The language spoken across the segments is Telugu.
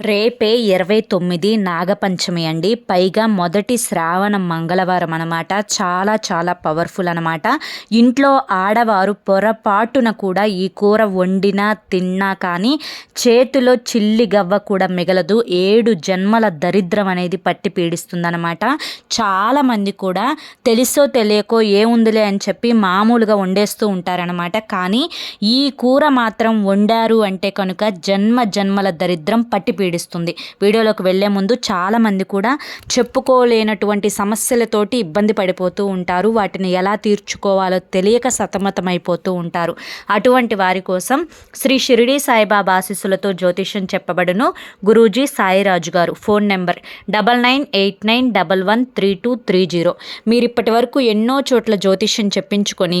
రేపే ఇరవై తొమ్మిది నాగపంచమి అండి. పైగా మొదటి శ్రావణ మంగళవారం అనమాట చాలా చాలా పవర్ఫుల్ అనమాట ఇంట్లో ఆడవారు పొరపాటున కూడా ఈ కూర వండినా తిన్నా కానీ చేతిలో చిల్లి గవ్వ కూడా మిగలదు. ఏడు జన్మల దరిద్రం అనేది పట్టి పీడిస్తుందనమాట చాలామంది కూడా తెలుసో తెలియకో ఏముందిలే అని చెప్పి మామూలుగా వండేస్తూ ఉంటారనమాట కానీ ఈ కూర మాత్రం వండారు అంటే కనుక జన్మ జన్మల దరిద్రం పట్టి పీడిస్తుంది. వీడియోలోకి వెళ్ళే ముందు చాలామంది కూడా చెప్పుకోలేనటువంటి సమస్యలతోటి ఇబ్బంది పడిపోతూ ఉంటారు. వాటిని ఎలా తీర్చుకోవాలో తెలియక సతమతమైపోతూ ఉంటారు. అటువంటి వారి కోసం శ్రీ షిరిడి సాయిబాబా ఆశీస్సులతో జ్యోతిష్యం చెప్పబడును గురూజీ సాయిరాజు గారు. Phone number double nine eight nine double one three two three zero. మీరు ఇప్పటి వరకు ఎన్నో చోట్ల జ్యోతిష్యం చెప్పించుకొని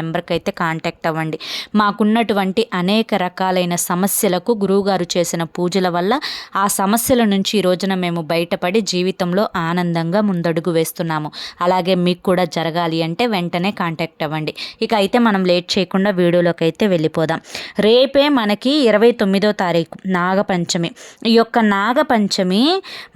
నెంబర్కి అయితే కాంటాక్ట్ అవ్వండి. మాకున్నటువంటి అనేక రకాలైన సమస్యలకు గురువుగారు చేసిన పూజల వల్ల ఆ సమస్యల నుంచి ఈ రోజున మేము బయటపడి జీవితంలో ఆనందంగా ముందడుగు వేస్తున్నాము. అలాగే మీకు కూడా జరగాలి అంటే వెంటనే కాంటాక్ట్ అవ్వండి. ఇక అయితే మనం లేట్ చేయకుండా వీడియోలోకి అయితే వెళ్ళిపోదాం. రేపే మనకి ఇరవై తొమ్మిదో తారీఖు నాగపంచమి. ఈ యొక్క నాగపంచమి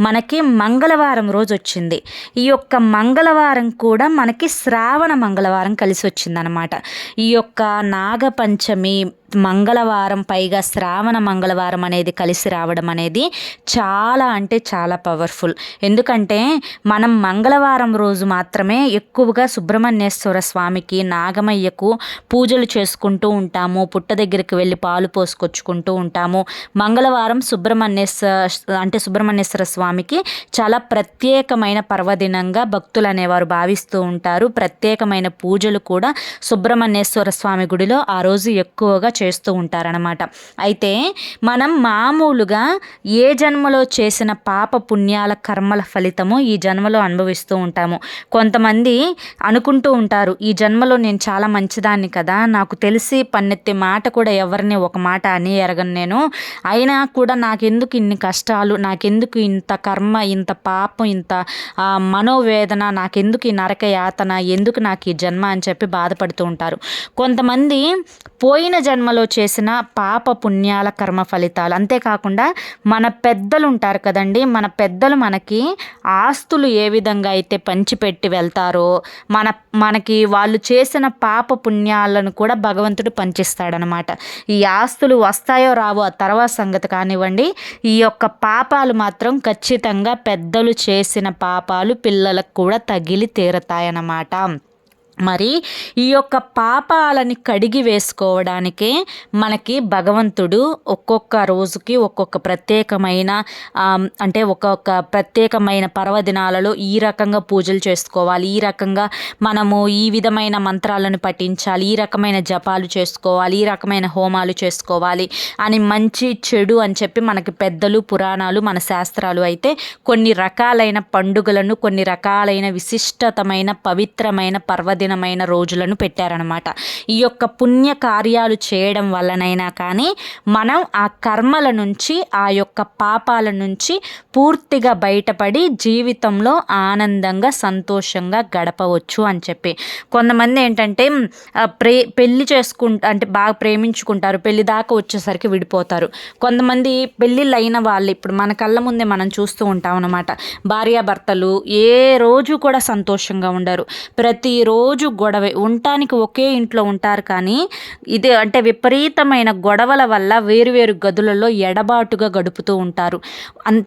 మనకి మంగళవారం రోజు వచ్చింది. ఈ యొక్క మంగళవారం కూడా మనకి శ్రావణ మంగళవారం కలిసి వచ్చిందనమాట ఈ యొక్క నాగపంచమి మంగళవారం పైగా శ్రావణ మంగళవారం అనేది కలిసి రావడం అనేది చాలా అంటే చాలా పవర్ఫుల్. ఎందుకంటే మనం మంగళవారం రోజు మాత్రమే ఎక్కువగా సుబ్రహ్మణ్యేశ్వర స్వామికి నాగమయ్యకు పూజలు చేసుకుంటూ ఉంటాము. పుట్ట దగ్గరికి వెళ్ళి పాలు పోసుకొచ్చుకుంటూ ఉంటాము. మంగళవారం సుబ్రహ్మణ్యేశ్వర అంటే సుబ్రహ్మణ్యేశ్వర స్వామికి చాలా ప్రత్యేకమైన పర్వదినంగా భక్తులు అనేవారు భావిస్తూ ఉంటారు. ప్రత్యేకమైన పూజలు కూడా సుబ్రహ్మణ్యేశ్వర స్వామి గుడిలో ఆ రోజు ఎక్కువగా చేస్తూ ఉంటారనమాట అయితే మనం మామూలుగా ఏ జన్మలో చేసిన పాప పుణ్యాల కర్మల ఫలితము ఈ జన్మలో అనుభవిస్తూ ఉంటాము. కొంతమంది అనుకుంటూ ఉంటారు ఈ జన్మలో నేను చాలా మంచిదాన్ని కదా నాకు తెలిసి పన్నెత్తి మాట కూడా ఎవరిని ఒక మాట అని ఎరగను నేను. అయినా కూడా నాకెందుకు ఇన్ని కష్టాలు నాకెందుకు ఇంత కర్మ ఇంత పాపం ఇంత మనోవేదన నాకెందుకు ఈ నరక యాతన ఎందుకు నాకు ఈ జన్మ అని చెప్పి బాధపడుతూ ఉంటారు. కొంతమంది పోయిన జన్మ జన్మలో చేసిన పాప పుణ్యాల కర్మ ఫలితాలు. అంతేకాకుండా మన పెద్దలు ఉంటారు కదండి మన పెద్దలు మనకి ఆస్తులు ఏ విధంగా అయితే పంచిపెట్టి వెళ్తారో మన మనకి వాళ్ళు చేసిన పాప పుణ్యాలను కూడా భగవంతుడు పంచిస్తాడనమాట. ఈ ఆస్తులు వస్తాయో రావో ఆ తర్వాత సంగతి కానివ్వండి. ఈ యొక్క పాపాలు మాత్రం ఖచ్చితంగా పెద్దలు చేసిన పాపాలు పిల్లలకు కూడా తగిలి తీరతాయన్నమాట మరి ఈ యొక్క పాపాలని కడిగి వేసుకోవడానికే మనకి భగవంతుడు ఒక్కొక్క రోజుకి ఒక్కొక్క ప్రత్యేకమైన అంటే ఒక్కొక్క ప్రత్యేకమైన పర్వదినాలలో ఈ రకంగా పూజలు చేసుకోవాలి. ఈ రకంగా మనము ఈ విధమైన మంత్రాలను పఠించాలి. ఈ రకమైన జపాలు చేసుకోవాలి. ఈ రకమైన హోమాలు చేసుకోవాలి అని మంచి చెడు అని చెప్పి మనకి పెద్దలు పురాణాలు మన శాస్త్రాలు అయితే కొన్ని రకాలైన పండుగలను కొన్ని రకాలైన విశిష్టతమైన పవిత్రమైన పర్వదిన దినమైన రోజులను పెట్టారనమాట ఈ యొక్క పుణ్య కార్యాలు చేయడం వల్లనైనా కానీ మనం ఆ కర్మల నుంచి ఆ యొక్క పాపాల నుంచి పూర్తిగా బయటపడి జీవితంలో ఆనందంగా సంతోషంగా గడపవచ్చు అని చెప్పి. కొంతమంది ఏంటంటే ప్రే పెళ్ళి చేసుకుంటా అంటే బాగా ప్రేమించుకుంటారు. పెళ్ళి దాకా వచ్చేసరికి విడిపోతారు. కొంతమంది పెళ్ళిళ్ళు అయిన వాళ్ళు ఇప్పుడు మన కళ్ళ ముందే మనం చూస్తూ ఉంటాం అనమాట భార్యాభర్తలు ఏ రోజు కూడా సంతోషంగా ఉండరు. ప్రతిరోజు రోజు గొడవే. ఉండటానికి ఒకే ఇంట్లో ఉంటారు కానీ ఇది అంటే విపరీతమైన గొడవల వల్ల వేరువేరు గదులలో ఎడబాటుగా గడుపుతూ ఉంటారు.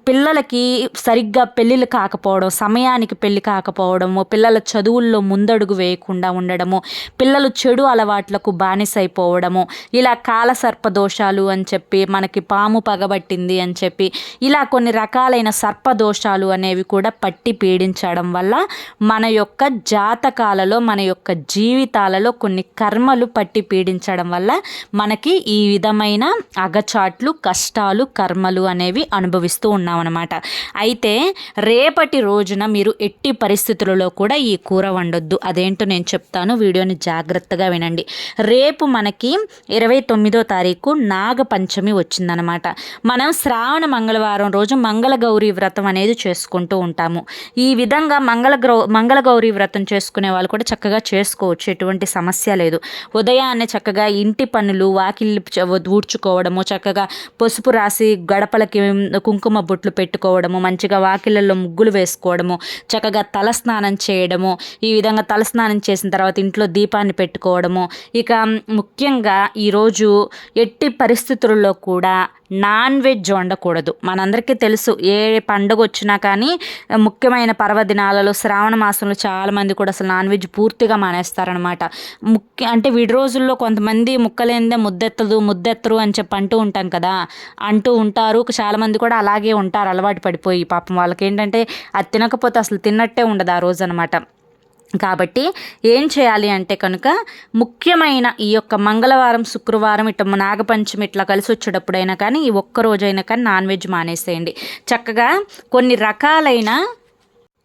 పిల్లలకి సరిగ్గా పెళ్ళిళ్ళు కాకపోవడం సమయానికి పెళ్ళి కాకపోవడము పిల్లల చదువుల్లో ముందడుగు వేయకుండా ఉండడము పిల్లలు చెడు అలవాట్లకు బానిసైపోవడము ఇలా కాల దోషాలు అని చెప్పి మనకి పాము పగబట్టింది అని చెప్పి ఇలా కొన్ని రకాలైన సర్పదోషాలు అనేవి కూడా పట్టి పీడించడం వల్ల మన యొక్క జాతకాలలో మన మన యొక్క జీవితాలలో కొన్ని కర్మలు పట్టి పీడించడం వల్ల మనకి ఈ విధమైన అగచాట్లు కష్టాలు కర్మలు అనేవి అనుభవిస్తూ ఉన్నామన్నమాట. అయితే రేపటి రోజున మీరు ఎట్టి పరిస్థితులలో కూడా ఈ కూర వండొద్దు. అదేంటో నేను చెప్తాను. వీడియోని జాగ్రత్తగా వినండి. రేపు మనకి ఇరవై తొమ్మిదో తారీఖు నాగపంచమి వచ్చిందనమాట మనం శ్రావణ మంగళవారం రోజు మంగళగౌరి వ్రతం అనేది చేసుకుంటూ ఉంటాము. ఈ విధంగా మంగళ గ్రౌ మంగళగౌరి వ్రతం చేసుకునే వాళ్ళు కూడా చక్కగా చక్కగా చేసుకోవచ్చు ఎటువంటి సమస్య లేదు. ఉదయాన్నే చక్కగా ఇంటి పనులు వాకిళ్ళు ఊడ్చుకోవడము చక్కగా పసుపు రాసి గడపలకి కుంకుమ బొట్లు పెట్టుకోవడము మంచిగా వాకిళ్ళల్లో ముగ్గులు వేసుకోవడము చక్కగా తలస్నానం చేయడము ఈ విధంగా తలస్నానం చేసిన తర్వాత ఇంట్లో దీపాన్ని పెట్టుకోవడము. ఇక ముఖ్యంగా ఈరోజు ఎట్టి పరిస్థితుల్లో కూడా నాన్ వెజ్ వండకూడదు. మనందరికీ తెలుసు ఏ పండుగ వచ్చినా కానీ ముఖ్యమైన పర్వదినాలలో శ్రావణ మాసంలో చాలామంది కూడా అసలు నాన్ వెజ్ పూర్తిగా మానేస్తారనమాట ముఖ్య అంటే విడి రోజుల్లో కొంతమంది ముక్కలేందే ముద్దెత్తదు ముద్దెత్తరు అని చెప్పి అంటూ ఉంటాం కదా. అంటూ ఉంటారు. చాలామంది కూడా అలాగే ఉంటారు. అలవాటు పడిపోయి పాపం వాళ్ళకి ఏంటంటే అది తినకపోతే అసలు తిన్నట్టే ఉండదు ఆ రోజు అనమాట కాబట్టి ఏం చేయాలి అంటే కనుక ముఖ్యమైన ఈ యొక్క మంగళవారం శుక్రవారం ఇట్లా నాగపంచమి ఇట్లా కలిసి వచ్చేటప్పుడైనా కానీ ఈ ఒక్క రోజైనా కానీ నాన్ వెజ్ మానేసేయండి. చక్కగా కొన్ని రకాలైన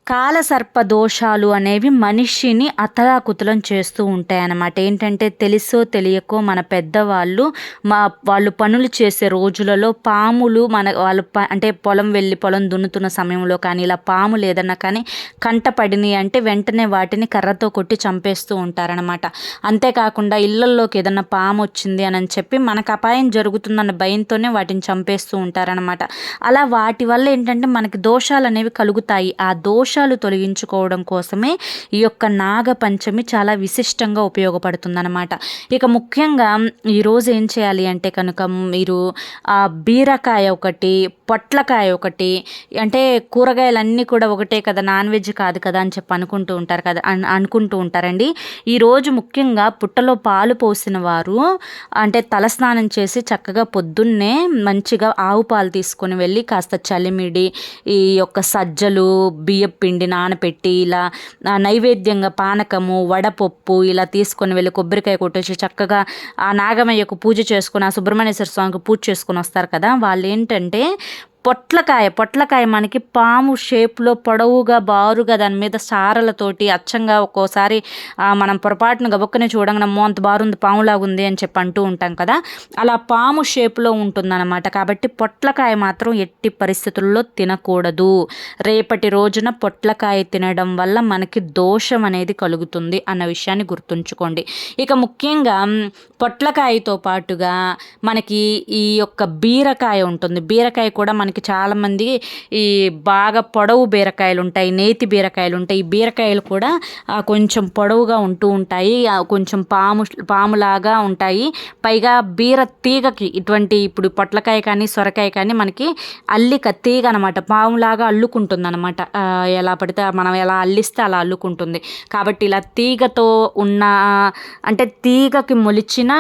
కాలసర్ప దోషాలు అనేవి మనిషిని అతలాకుతలం చేస్తూ ఉంటాయి అన్నమాట ఏంటంటే తెలుసో తెలియకో మన పెద్దవాళ్ళు మా వాళ్ళు పనులు చేసే రోజులలో పాములు మన వాళ్ళు ప అంటే పొలం వెళ్ళి పొలం దున్నుతున్న సమయంలో కానీ ఇలా పాములు ఏదన్నా కానీ కంట పడినాయి అంటే వెంటనే వాటిని కర్రతో కొట్టి చంపేస్తూ ఉంటారనమాట అంతేకాకుండా ఇళ్ళల్లోకి ఏదన్నా పాము వచ్చింది అని చెప్పి మనకు అపాయం జరుగుతుందన్న భయంతోనే వాటిని చంపేస్తూ ఉంటారనమాట అలా వాటి వల్ల ఏంటంటే మనకి దోషాలు అనేవి కలుగుతాయి. ఆ దోషాలు తొలగించుకోవడం కోసమే ఈ యొక్క నాగ పంచమి చాలా విశిష్టంగా ఉపయోగపడుతుందన్నమాట. ఇక ముఖ్యంగా ఈరోజు ఏం చేయాలి అంటే కనుక మీరు ఆ బీరకాయ ఒకటి పొట్లకాయ ఒకటి అంటే కూరగాయలన్నీ కూడా ఒకటే కదా నాన్ వెజ్ కాదు కదా అని చెప్పి అనుకుంటూ ఉంటారు కదా అని అనుకుంటూ ఉంటారండి. ఈరోజు ముఖ్యంగా పుట్టలో పాలు పోసిన వారు అంటే తలస్నానం చేసి చక్కగా పొద్దున్నే మంచిగా ఆవు పాలు తీసుకొని వెళ్ళి కాస్త చలిమిడి ఈ యొక్క సజ్జలు బియ్యం పిండి నానపెట్టి ఇలా నైవేద్యంగా పానకము వడపప్పు ఇలా తీసుకొని వెళ్ళి కొబ్బరికాయ కొట్టేసి చక్కగా ఆ నాగమయ్యకు పూజ చేసుకుని ఆ సుబ్రహ్మణ్యేశ్వర స్వామికి పూజ చేసుకుని వస్తారు కదా. వాళ్ళు ఏంటంటే పొట్లకాయ పొట్లకాయ మనకి పాము షేప్లో పొడవుగా బారుగా దాని మీద సారలతోటి అచ్చంగా ఒక్కోసారి మనం పొరపాటున గబుక్కనే చూడంగా అమ్మో అంత బారుంది పాములాగుంది అని చెప్పి అంటూ ఉంటాం కదా. అలా పాము షేప్లో ఉంటుందన్నమాట. కాబట్టి పొట్లకాయ మాత్రం ఎట్టి పరిస్థితుల్లో తినకూడదు. రేపటి రోజున పొట్లకాయ తినడం వల్ల మనకి దోషం అనేది కలుగుతుంది అన్న విషయాన్ని గుర్తుంచుకోండి. ఇక ముఖ్యంగా పొట్లకాయతో పాటుగా మనకి ఈ యొక్క బీరకాయ ఉంటుంది. బీరకాయ కూడా మనకి చాలామంది ఈ బాగా పొడవు బీరకాయలు ఉంటాయి నేతి బీరకాయలు ఉంటాయి ఈ బీరకాయలు కూడా కొంచెం పొడవుగా ఉంటూ ఉంటాయి. కొంచెం పాము పాములాగా ఉంటాయి. పైగా బీర తీగకి ఇటువంటి ఇప్పుడు పొట్లకాయ కానీ సొరకాయ కానీ మనకి అల్లిక తీగ అనమాట పాములాగా అల్లుకుంటుంది అనమాట ఎలా పడితే మనం ఎలా అల్లిస్తే అలా అల్లుకుంటుంది. కాబట్టి ఇలా తీగతో ఉన్న అంటే తీగకి మొలిచిన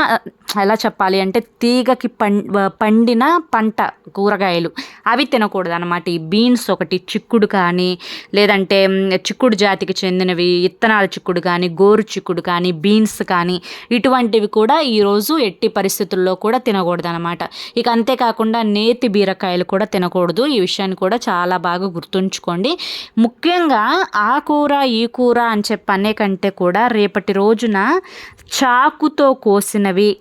ఎలా చెప్పాలి అంటే తీగకి పం పండిన పంట కూరగాయలు. అవి తినకూడదు అనమాట ఈ బీన్స్ ఒకటి చిక్కుడు కానీ లేదంటే చిక్కుడు జాతికి చెందినవి ఇత్తనాల చిక్కుడు కానీ గోరు చిక్కుడు కానీ బీన్స్ కానీ ఇటువంటివి కూడా ఈరోజు ఎట్టి పరిస్థితుల్లో కూడా తినకూడదు అనమాట ఇక అంతేకాకుండా నేతి బీరకాయలు కూడా తినకూడదు. ఈ విషయాన్ని కూడా చాలా బాగా గుర్తుంచుకోండి. ముఖ్యంగా ఆ కూర ఈ కూర అని చెప్పి అనే కంటే కూడా రేపటి రోజున చాకుతో కోసినవి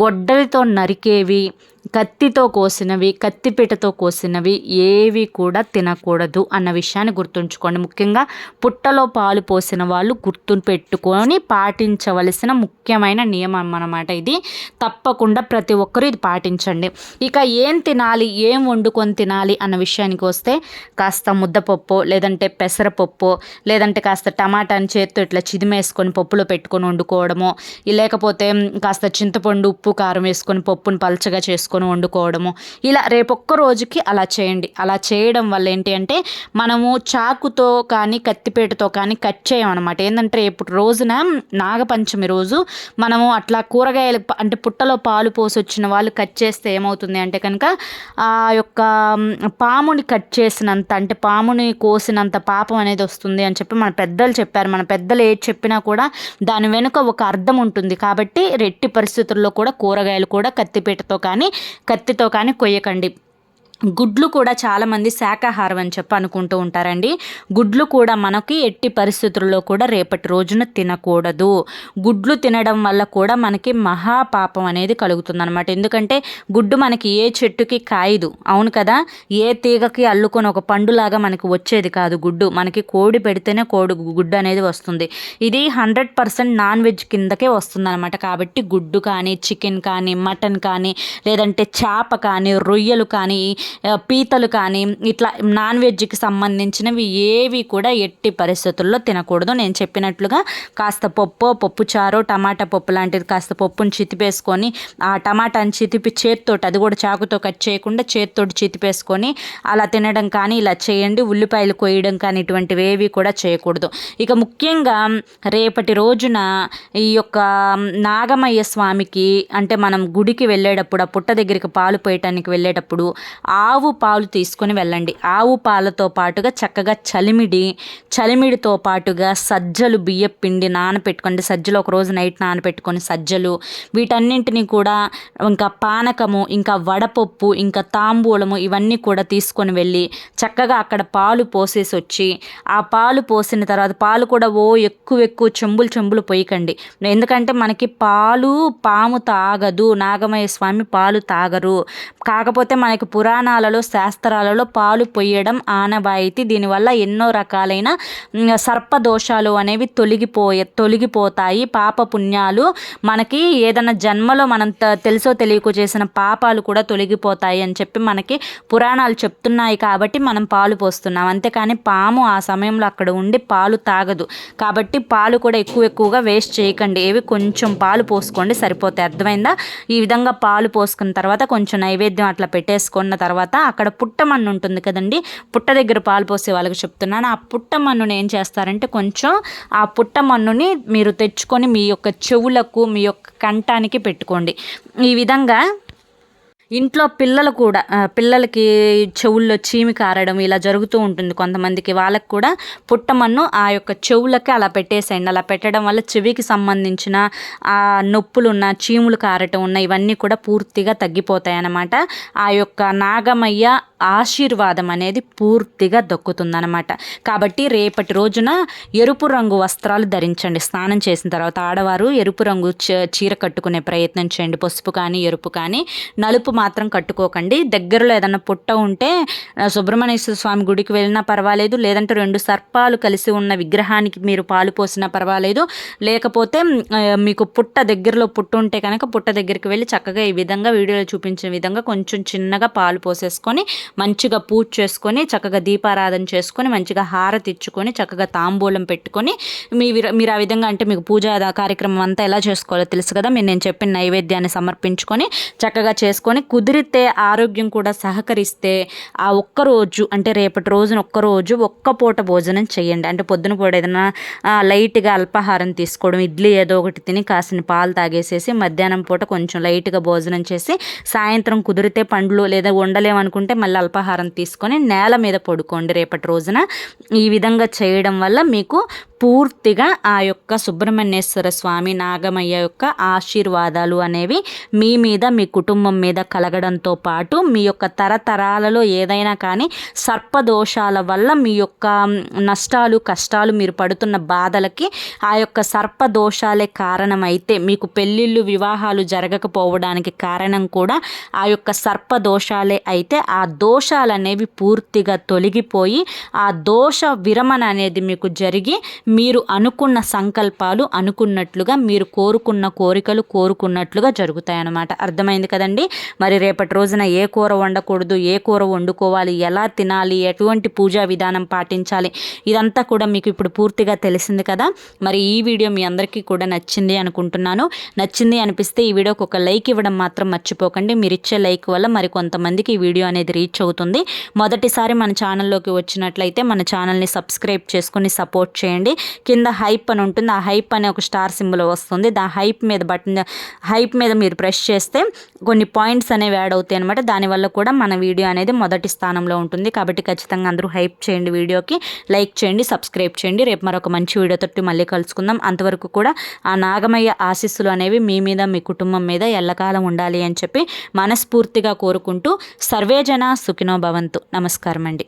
గొడ్డలితో నరికేవి కత్తితో కోసినవి కత్తిపీటతో కోసినవి ఏవి కూడా తినకూడదు అన్న విషయాన్ని గుర్తుంచుకోండి. ముఖ్యంగా పుట్టలో పాలు పోసిన వాళ్ళు గుర్తు పెట్టుకొని పాటించవలసిన ముఖ్యమైన నియమం అన్నమాట ఇది. తప్పకుండా ప్రతి ఒక్కరూ ఇది పాటించండి. ఇక ఏం తినాలి ఏం వండుకొని తినాలి అన్న విషయానికి వస్తే కాస్త ముద్దపప్పు లేదంటే పెసరపప్పు లేదంటే కాస్త టమాటాని చేత్తో ఇట్లా చిదిమేసుకొని పప్పులో పెట్టుకొని వండుకోవడము లేకపోతే కాస్త చింతపండు ఉప్పు కారం వేసుకొని పప్పును పలచగా చేసుకొని వండుకోవడము. ఇలా రేపొక్క రోజుకి అలా చేయండి. అలా చేయడం వల్ల ఏంటి అంటే మనము చాకుతో కానీ కత్తిపేటతో కానీ కట్ చేయమన్నమాట. ఏంటంటే ఇప్పుడు రోజున నాగపంచమి రోజు మనము అట్లా కూరగాయలు అంటే పుట్టలో పాలు పోసి వచ్చిన వాళ్ళు కట్ చేస్తే ఏమవుతుంది అంటే కనుక ఆ యొక్క పాముని కట్ చేసినంత అంటే పాముని కోసినంత పాపం అనేది వస్తుంది అని చెప్పి మన పెద్దలు చెప్పారు. మన పెద్దలు ఏది చెప్పినా కూడా దాని వెనుక ఒక అర్థం ఉంటుంది. కాబట్టి రెట్టి పరిస్థితుల్లో కూడా కూరగాయలు కూడా కత్తిపీటతో కానీ కత్తితో కానీ కొయ్యకండి. గుడ్లు కూడా చాలామంది శాకాహారం అని చెప్పి అనుకుంటూ ఉంటారండి. గుడ్లు కూడా మనకి ఎట్టి పరిస్థితుల్లో కూడా రేపటి రోజున తినకూడదు. గుడ్లు తినడం వల్ల కూడా మనకి మహాపాపం అనేది కలుగుతుందనమాట ఎందుకంటే గుడ్డు మనకి ఏ చెట్టుకి కాయదు. అవును కదా? ఏ తీగకి అల్లుకొని ఒక పండులాగా మనకి వచ్చేది కాదు గుడ్డు. మనకి కోడి పెడితేనే కోడి గుడ్డు అనేది వస్తుంది. ఇది హండ్రెడ్ పర్సెంట్ నాన్ వెజ్ కిందకే వస్తుంది అనమాట కాబట్టి గుడ్డు కానీ చికెన్ కానీ మటన్ కానీ లేదంటే చేప కానీ రొయ్యలు కానీ పీతలు కానీ ఇట్లా నాన్ వెజ్కి సంబంధించినవి ఏవి కూడా ఎట్టి పరిస్థితుల్లో తినకూడదు. నేను చెప్పినట్లుగా కాస్త పప్పు పప్పు చారు టమాటా పప్పు లాంటిది కాస్త పప్పుని చితిపేసుకొని ఆ టమాటాని చితిపి చేతితోటి అది కూడా చాకుతో కట్ చేయకుండా చేతితోటి చితిపేసుకొని అలా తినడం కానీ ఇలా చేయండి. ఉల్లిపాయలు కొయ్యడం కానీ ఇటువంటివి ఏవి కూడా చేయకూడదు. ఇక ముఖ్యంగా రేపటి రోజున ఈ యొక్క నాగమయ్య స్వామికి అంటే మనం గుడికి వెళ్ళేటప్పుడు ఆ పుట్ట దగ్గరికి పాలు పోయటానికి వెళ్ళేటప్పుడు ఆవు పాలు తీసుకొని వెళ్ళండి. ఆవు పాలతో పాటుగా చక్కగా చలిమిడి చలిమిడితో పాటుగా సజ్జలు బియ్య పిండి నానపెట్టుకోండి. సజ్జలు ఒక రోజు నైట్ నానపెట్టుకొని సజ్జలు వీటన్నింటినీ కూడా ఇంకా పానకము ఇంకా వడపప్పు ఇంకా తాంబూలము ఇవన్నీ కూడా తీసుకొని వెళ్ళి చక్కగా అక్కడ పాలు పోసేసి వచ్చి ఆ పాలు పోసిన తర్వాత పాలు కూడా ఓ ఎక్కువ ఎక్కువ చెంబులు చెంబులు పోయకండి. ఎందుకంటే మనకి పాలు పాము తాగదు. నాగమయ్య స్వామి పాలు తాగరు. కాకపోతే మనకి పురాణ పురాణాలలో శాస్త్రాలలో పాలు పొయ్యడం ఆనవాయితీ. దీనివల్ల ఎన్నో రకాలైన సర్పదోషాలు అనేవి తొలగిపోయే తొలగిపోతాయి. పాప పుణ్యాలు మనకి ఏదైనా జన్మలో మనం తెలుసో తెలియకో చేసిన పాపాలు కూడా తొలగిపోతాయి అని చెప్పి మనకి పురాణాలు చెప్తున్నాయి కాబట్టి మనం పాలు పోస్తున్నాం. అంతేకాని పాము ఆ సమయంలో అక్కడ ఉండి పాలు తాగదు. కాబట్టి పాలు కూడా ఎక్కువ ఎక్కువగా వేస్ట్ చేయకండి. ఏవి కొంచెం పాలు పోసుకోండి సరిపోతాయి. అర్థమైందా? ఈ విధంగా పాలు పోసుకున్న తర్వాత కొంచెం నైవేద్యం అట్లా పెట్టేసుకున్న తర్వాత తర్వాత అక్కడ పుట్టమన్ను ఉంటుంది కదండి పుట్ట దగ్గర పాలు పోసే వాళ్ళకి చెప్తున్నాను. ఆ పుట్టమన్నుని ఏం చేస్తారంటే కొంచెం ఆ పుట్టమన్నుని మీరు తెచ్చుకొని మీ యొక్క చెవులకు మీ యొక్క కంఠానికి పెట్టుకోండి. ఈ విధంగా ఇంట్లో పిల్లలు కూడా పిల్లలకి చెవుల్లో చీమి కారడం ఇలా జరుగుతూ ఉంటుంది కొంతమందికి. వాళ్ళకి కూడా పుట్టమన్ను ఆ యొక్క చెవులకి అలా పెట్టేసేయండి. అలా పెట్టడం వల్ల చెవికి సంబంధించిన ఆ నొప్పులు ఉన్న చీములు కారటం ఉన్న ఇవన్నీ కూడా పూర్తిగా తగ్గిపోతాయి అన్నమాట ఆ యొక్క నాగమయ్య ఆశీర్వాదం అనేది పూర్తిగా దక్కుతుందనమాట కాబట్టి రేపటి రోజున ఎరుపు రంగు వస్త్రాలు ధరించండి. స్నానం చేసిన తర్వాత ఆడవారు ఎరుపు రంగు చీర కట్టుకునే ప్రయత్నం చేయండి. పసుపు కానీ ఎరుపు కానీ నలుపు మాత్రం కట్టుకోకండి. దగ్గరలో ఏదైనా పుట్ట ఉంటే సుబ్రహ్మణ్యేశ్వర స్వామి గుడికి వెళ్ళినా పర్వాలేదు. లేదంటే రెండు సర్పాలు కలిసి ఉన్న విగ్రహానికి మీరు పాలు పోసినా పర్వాలేదు. లేకపోతే మీకు పుట్ట దగ్గరలో పుట్ట ఉంటే కనుక పుట్ట దగ్గరికి వెళ్ళి చక్కగా ఈ విధంగా వీడియోలో చూపించిన విధంగా కొంచెం చిన్నగా పాలు పోసేసుకొని మంచిగా పూజ చేసుకొని చక్కగా దీపారాధన చేసుకొని మంచిగా హారతి ఇచ్చుకొని చక్కగా తాంబూలం పెట్టుకొని మీ మీరు ఆ విధంగా అంటే మీకు పూజ కార్యక్రమం అంతా ఎలా చేసుకోవాలో తెలుసు కదా. మీరు నేను చెప్పిన నైవేద్యాన్ని సమర్పించుకొని చక్కగా చేసుకొని కుదిరితే ఆరోగ్యం కూడా సహకరిస్తే ఆ ఒక్కరోజు అంటే రేపటి రోజున ఒక్కరోజు ఒక్క పూట భోజనం చేయండి. అంటే పొద్దున పూట ఏదైనా లైట్గా అల్పాహారం తీసుకోవడం ఇడ్లీ ఏదో ఒకటి తిని కాసిన పాలు తాగేసేసి మధ్యాహ్నం పూట కొంచెం లైట్గా భోజనం చేసి సాయంత్రం కుదిరితే పండ్లు లేదా ఉండలేమనుకుంటే మళ్ళీ అల్పాహారం తీసుకొని నేల మీద పడుకోండి రేపటి రోజున. ఈ విధంగా చేయడం వల్ల మీకు పూర్తిగా ఆ యొక్క సుబ్రహ్మణ్యేశ్వర స్వామి నాగమయ్య యొక్క ఆశీర్వాదాలు అనేవి మీ మీద మీ కుటుంబం మీద కలగడంతో పాటు మీ యొక్క తరతరాలలో ఏదైనా కానీ సర్పదోషాల వల్ల మీ యొక్క నష్టాలు కష్టాలు మీరు పడుతున్న బాధలకి ఆ యొక్క సర్పదోషాలే కారణమైతే మీకు పెళ్ళిళ్ళు వివాహాలు జరగకపోవడానికి కారణం కూడా ఆ యొక్క సర్పదోషాలే అయితే ఆ దోషాలు అనేవి పూర్తిగా తొలగిపోయి ఆ దోష విరమణ అనేది మీకు జరిగి మీరు అనుకున్న సంకల్పాలు అనుకున్నట్లుగా మీరు కోరుకున్న కోరికలు కోరుకున్నట్లుగా జరుగుతాయన్నమాట. అర్థమైంది కదండి? మరి రేపటి రోజున ఏ కూర వండకూడదు ఏ కూర వండుకోవాలి ఎలా తినాలి ఎటువంటి పూజా విధానం పాటించాలి ఇదంతా కూడా మీకు ఇప్పుడు పూర్తిగా తెలిసింది కదా? మరి ఈ వీడియో మీ అందరికీ కూడా నచ్చింది అనుకుంటున్నాను. నచ్చింది అనిపిస్తే ఈ వీడియోకి ఒక లైక్ ఇవ్వడం మాత్రం మర్చిపోకండి. మీరు ఇచ్చే లైక్ వల్ల మరి కొంతమందికి ఈ వీడియో అనేది రీచ్ అవుతుంది. మొదటిసారి మన ఛానల్లోకి వచ్చినట్లయితే మన ఛానల్ని సబ్స్క్రైబ్ చేసుకుని సపోర్ట్ చేయండి. కింద హైప్ అని ఉంటుంది. ఆ హైప్ అనే ఒక స్టార్ సింబల్ వస్తుంది. దా హైప్ మీద బటన్ హైప్ మీద మీరు ప్రెస్ చేస్తే కొన్ని పాయింట్స్ అనేవి యాడ్ అవుతాయి అనమాట దానివల్ల కూడా మన వీడియో అనేది మొదటి స్థానంలో ఉంటుంది. కాబట్టి ఖచ్చితంగా అందరూ హైప్ చేయండి వీడియోకి. లైక్ చేయండి సబ్స్క్రైబ్ చేయండి. రేపు మరొక మంచి వీడియో తోటి మళ్ళీ కలుసుకుందాం. అంతవరకు కూడా ఆ నాగమయ్య ఆశీస్సులు అనేవి మీ మీద మీ కుటుంబం మీద ఎల్లకాలం ఉండాలి అని చెప్పి మనస్ఫూర్తిగా కోరుకుంటూ సర్వేజన సుఖినో భవంతు. నమస్కారం అండి